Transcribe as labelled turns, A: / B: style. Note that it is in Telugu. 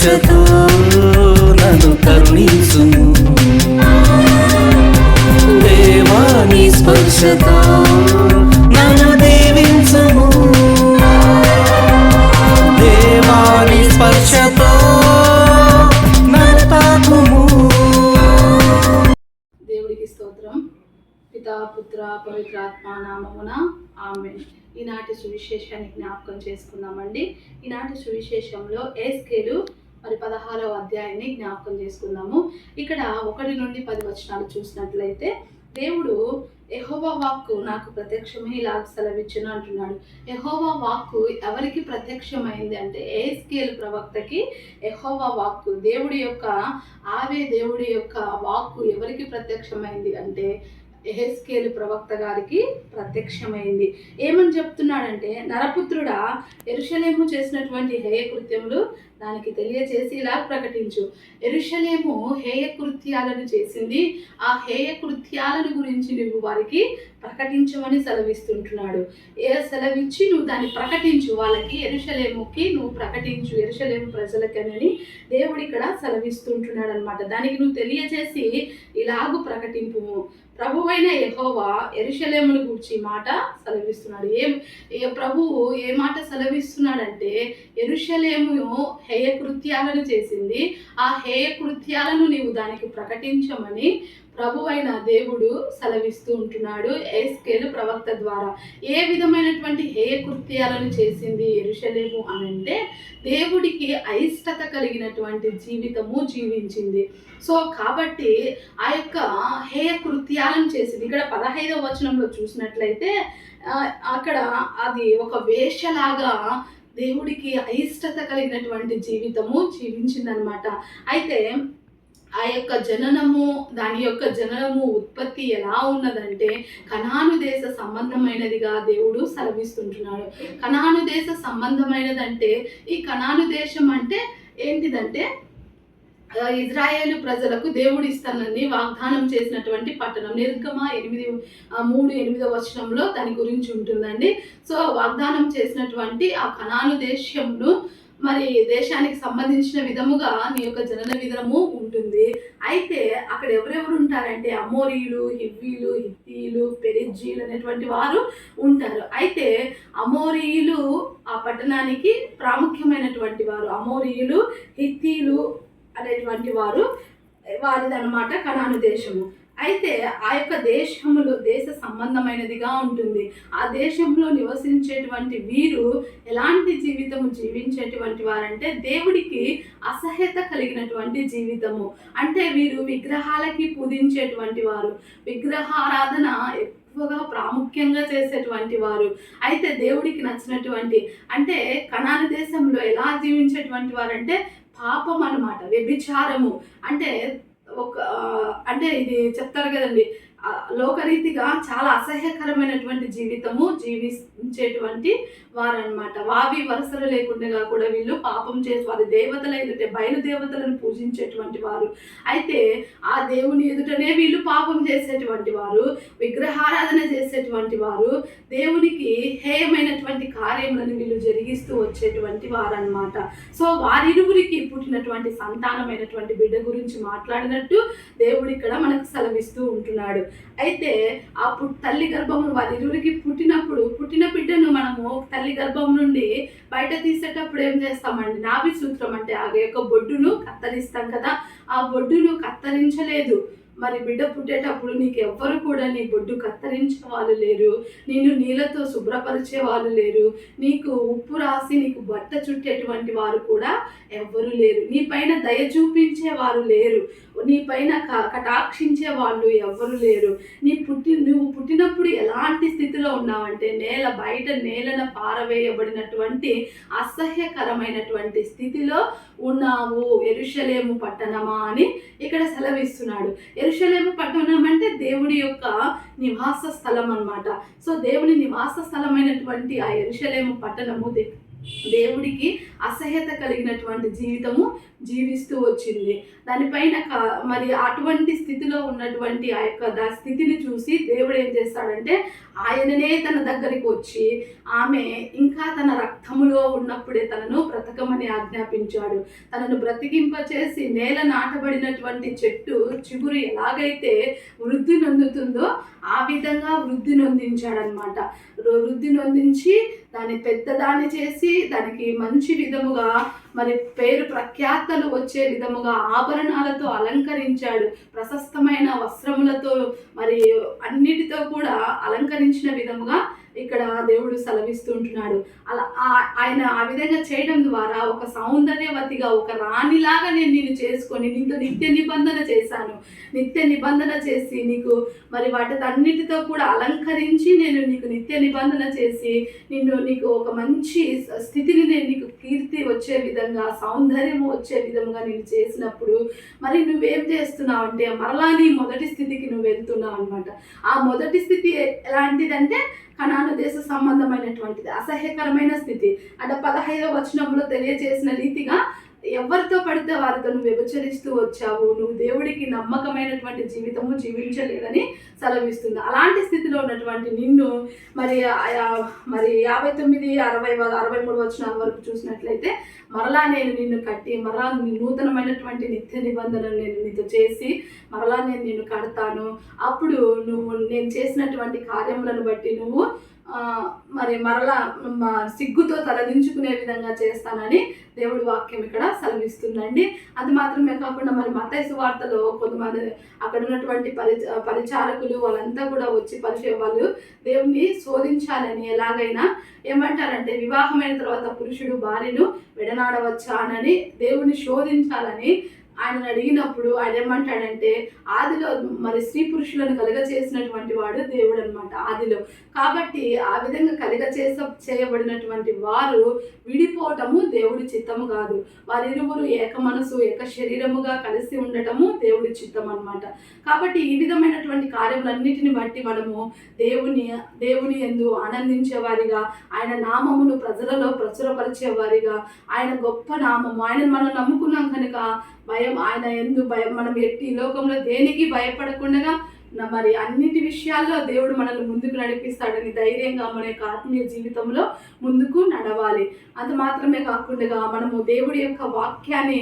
A: స్పర్శతో నన్ను కరుణించుము. దేవాని స్పర్శతో నన్ను దీవించుము. దేవాని స్పర్శతో నన్ను తాకుము.
B: దేవుడికి స్తోత్రం. పితా పుత్ర పవిత్రాత్మ నామమున ఆమె ఈనాటి సువిశేషాన్ని జ్ఞాపకం చేసుకుందామండి. ఈనాటి సువిశేషంలో ఏస్కేలు మరి పదహారవ అధ్యాయాన్ని జ్ఞాపకం చేసుకుందాము. ఇక్కడ ఒకటి నుండి పది వచనాలు చూసినట్లయితే దేవుడు ఎహోవా వాక్కు నాకు ప్రత్యక్షమై ఇలా సెలవిచ్చును అంటున్నాడు. ఎహోవా వాక్కు ఎవరికి ప్రత్యక్షమైంది అంటే ఏస్కేల్ ప్రవక్తకి ఎహోవా వాక్కు దేవుడి యొక్క ఆవే దేవుడి యొక్క వాక్కు ఎవరికి ప్రత్యక్షమైంది అంటే ఎహెస్కేలు ప్రవక్త గారికి ప్రత్యక్షమైంది. ఏమని చెప్తున్నాడంటే నరపుత్రుడా ఎరుషలేము చేసినటువంటి హేయ కృత్యములు దానికి తెలియచేసి ఇలా ప్రకటించు. ఎరుషలేము హేయ కృత్యాలను చేసింది. ఆ హేయ కృత్యాలను గురించి నువ్వు వారికి ప్రకటించమని సెలవిస్తుంటున్నాడు. ఏ సెలవిచ్చి నువ్వు దాన్ని ప్రకటించు. వాళ్ళకి ఎరుషలేముకి నువ్వు ప్రకటించు. ఎరుషలేము ప్రజలకనని దేవుడు ఇక్కడ సెలవిస్తుంటున్నాడు అనమాట దానికి నువ్వు తెలియజేసి ఇలాగు ప్రకటింపు. ప్రభువైన యహోవా ఎరుషలేమును గూర్చి మాట సెలవిస్తున్నాడు. ఏం ఏ ప్రభువు ఏ మాట సెలవిస్తున్నాడంటే ఎరుషలేము హేయ కృత్యాలను చేసింది. ఆ హేయ కృత్యాలను నీవు దానికి ప్రకటించమని ప్రభువైన దేవుడు సెలవిస్తూ ఉంటున్నాడు ఏస్కేలు ప్రవక్త ద్వారా. ఏ విధమైనటువంటి హేయ కృత్యాలను చేసింది ఎరుషలేము అని అంటే దేవుడికి అయిష్టత కలిగినటువంటి జీవితము జీవించింది. సో కాబట్టి ఆ యొక్క హేయ కృత్యాలను చేసింది. ఇక్కడ పదహైదవ వచనంలో చూసినట్లయితే అక్కడ అది ఒక వేషలాగా దేవుడికి అయిష్టత కలిగినటువంటి జీవితము జీవించిందనమాట అయితే ఆ యొక్క జననము దాని యొక్క జననము ఉత్పత్తి ఎలా ఉన్నదంటే కణాను దేశ సంబంధమైనదిగా దేవుడు సెలవిస్తుంటున్నాడు. కణాను దేశ సంబంధమైనదంటే ఈ కణాను దేశం అంటే ఏంటిదంటే ఇజ్రాయేలు ప్రజలకు దేవుడు ఇస్తానని వాగ్దానం చేసినటువంటి పట్టణం. నిర్గమ ఎనిమిది మూడు ఎనిమిదో వచనంలో దాని గురించి ఉంటుందండి. సో వాగ్దానం చేసినటువంటి ఆ కణాను దేశంలో మరి దేశానికి సంబంధించిన విధముగా నీ యొక్క జనన విధము ఉంటుంది. అయితే అక్కడ ఎవరెవరు ఉంటారంటే అమోరీలు హివ్వీలు హిత్తీలు పెరిజీలు అనేటువంటి వారు ఉంటారు. అయితే అమోరీలు ఆ పట్టణానికి ప్రాముఖ్యమైనటువంటి వారు. అమోరీలు హిత్తీలు అనేటువంటి వారు వారిదనమాట కణాను దేశము. అయితే ఆ యొక్క దేశములు దేశ సంబంధమైనదిగా ఉంటుంది. ఆ దేశంలో నివసించేటువంటి వీరు ఎలాంటి జీవితము జీవించేటువంటి వారంటే దేవుడికి అసహ్యత కలిగినటువంటి జీవితము. అంటే వీరు విగ్రహాలకి పూజించేటువంటి వారు విగ్రహారాధన ఎక్కువగా ప్రాముఖ్యంగా చేసేటువంటి వారు. అయితే దేవుడికి నచ్చినటువంటి అంటే కణాన దేశంలో ఎలా జీవించేటువంటి వారంటే అంటే పాపం అనమాట వ్యభిచారము. అంటే ఒక అంటే ఇది చెప్తారు కదండి లోకరీతిగా చాలా అసహ్యకరమైనటువంటి జీవితము జీవించేటువంటి వారనమాట వావి వరుసలు లేకుండా కూడా వీళ్ళు పాపం చేసి వారి దేవతలైతే బయలు దేవతలను పూజించేటువంటి వారు. అయితే ఆ దేవుని ఎదుటనే వీళ్ళు పాపం చేసేటువంటి వారు విగ్రహారాధన చేసేటువంటి వారు దేవునికి హేయమైనటువంటి కార్యములను వీళ్ళు జరిగిస్తూ వచ్చేటువంటి వారనమాట సో వారిరువురికి పుట్టినటువంటి సంతానమైనటువంటి బిడ్డ గురించి మాట్లాడినట్టు దేవుడు ఇక్కడ మనకు సెలవిస్తూ ఉంటున్నాడు. అయితే ఆ తల్లి గర్భము వారిరువురికి పుట్టినప్పుడు పుట్టిన బిడ్డను మనము తల్లి గర్భం నుండి బయట తీసేటప్పుడు ఏం చేస్తామండి? నాభి సూత్రం అంటే ఆ యొక్క బొడ్డును కత్తిరిస్తాం కదా? ఆ బొడ్డును కత్తరించలేదు. మరి బిడ్డ పుట్టేటప్పుడు నీకు ఎవ్వరు కూడా నీ బొడ్డు కత్తిరించే వాళ్ళు లేరు. నేను నీళ్ళతో శుభ్రపరిచే వాళ్ళు లేరు. నీకు ఉప్పు రాసి నీకు బట్ట చుట్టేటువంటి వారు కూడా ఎవ్వరు లేరు. నీ పైన దయ చూపించే వారు లేరు. నీ పైన క- కటాక్షించే వాళ్ళు ఎవ్వరు లేరు. నీ పుట్టి నువ్వు పుట్టినప్పుడు ఎలాంటి స్థితిలో ఉన్నావంటే నేల బయట నేలన పారవేయబడినటువంటి అసహ్యకరమైనటువంటి స్థితిలో ఉన్నావు. ఎరుషలేము పట్టణమా అని ఇక్కడ సెలవిస్తున్నాడు. ఎరుషలేము పట్టణం అంటే దేవుడి యొక్క నివాస స్థలం అన్నమాట. సో దేవుని నివాస స్థలమైనటువంటి ఆ ఎరుషలేము పట్టణము దే- దేవుడికి అసహ్యత కలిగినటువంటి జీవితము జీవిస్తూ వచ్చింది. దానిపైన మరి అటువంటి స్థితిలో ఉన్నటువంటి ఆ యొక్క స్థితిని చూసి దేవుడు ఏం చేస్తాడంటే ఆయననే తన దగ్గరికి వచ్చి ఆమె ఇంకా తన రక్తములో ఉన్నప్పుడే తనను బ్రతకమని ఆజ్ఞాపించాడు. తనను బ్రతికింపచేసి నేల నాటబడినటువంటి చెట్టు చిగురు ఎలాగైతే వృద్ధి నొందుతుందో ఆ విధంగా వృద్ధి నొందించాడనమాట వృద్ధి నొందించి దాన్ని పెద్దదాన్ని చేసి దానికి మంచి విధముగా మరి పేరు ప్రఖ్యాతలు వచ్చే విధముగా ఆభరణాలతో అలంకరించాడు. ప్రశస్తమైన వస్త్రములతో మరి అన్నిటితో కూడా అలంకరించిన విధముగా ఇక్కడ దేవుడు సెలవిస్తుంటున్నాడు అలా ఆయన ఆ విధంగా చేయడం ద్వారా ఒక సౌందర్యవతిగా ఒక రాణిలాగా నేను నేను చేసుకొని నీతో నిత్య నిబంధన చేశాను. నిత్య నిబంధన చేసి నీకు మరి వాటితన్నిటితో కూడా అలంకరించి నేను నీకు నిత్య నిబంధన చేసి నిన్ను నీకు ఒక మంచి స్థితిని నేను నీకు కీర్తి వచ్చే విధంగా సౌందర్యము వచ్చే విధంగా నేను చేసినప్పుడు మరి నువ్వేం చేస్తున్నావు అంటే మరలా నీ మొదటి స్థితికి నువ్వు వెళ్తున్నావు అనమాట ఆ మొదటి స్థితి ఎలాంటిదంటే కణాను దేశ సంబంధమైనటువంటిది అసహ్యకరమైన స్థితి. అంటే పదహైదవ వచనంలో తెలియజేసిన రీతిగా ఎవరితో పడితే వారితో నువ్వు వ్యభిచరిస్తూ వచ్చావు నువ్వు దేవుడికి నమ్మకమైనటువంటి జీవితము జీవించలేదని సెలవిస్తుంది. అలాంటి స్థితిలో ఉన్నటువంటి నిన్ను మరి మరి యాభై తొమ్మిది అరవై అరవై మూడు వచ్చిన వరకు చూసినట్లయితే మరలా నేను నిన్ను కట్టి మరలా నూతనమైనటువంటి నిత్య నిబంధనలు నేను నీతో చేసి మరలా నేను నిన్ను కడతాను. అప్పుడు నువ్వు నేను చేసినటువంటి కార్యములను బట్టి నువ్వు మరి మరలా సిగ్గుతో తలదించుకునే విధంగా చేస్తానని దేవుడి వాక్యం ఇక్కడ సెలవిస్తుందండి. అది మాత్రమే కాకుండా మరి మత వార్తలో కొంతమంది అక్కడ ఉన్నటువంటి పరి పరిచారకులు వాళ్ళంతా కూడా వచ్చి పరిచే వాళ్ళు దేవుణ్ణి శోధించాలని ఎలాగైనా ఏమంటారంటే వివాహమైన తర్వాత పురుషుడు భార్యను విడనాడవచ్చానని దేవుణ్ణి శోధించాలని ఆయన అడిగినప్పుడు ఆయన ఏమంటాడంటే ఆదిలో మరి స్త్రీ పురుషులను కలుగ చేసినటువంటి వాడు దేవుడు అనమాట ఆదిలో. కాబట్టి ఆ విధంగా కలుగ చేస చేయబడినటువంటి వారు విడిపోవటము దేవుడి చిత్తము కాదు. వారిరువురు ఏక మనసు ఏక శరీరముగా కలిసి ఉండటము దేవుడి చిత్తం అనమాట కాబట్టి ఈ విధమైనటువంటి కార్యములన్నిటిని బట్టి మనము దేవుని దేవుని ఎందు ఆనందించేవారిగా ఆయన నామమును ప్రజలలో ప్రచురపరిచేవారిగా ఆయన గొప్ప నామము ఆయన మనం నమ్ముకున్నాం కనుక భయం ఆయన ఎందు భయం? మనం ఎట్టి ఈ లోకంలో దేనికి భయపడకుండా మరి అన్నిటి విషయాల్లో దేవుడు మనల్ని ముందుకు నడిపిస్తాడని ధైర్యంగా మన యొక్క ఆత్మీయ జీవితంలో ముందుకు నడవాలి. అంత మాత్రమే కాకుండా మనము దేవుడి యొక్క వాక్యాన్ని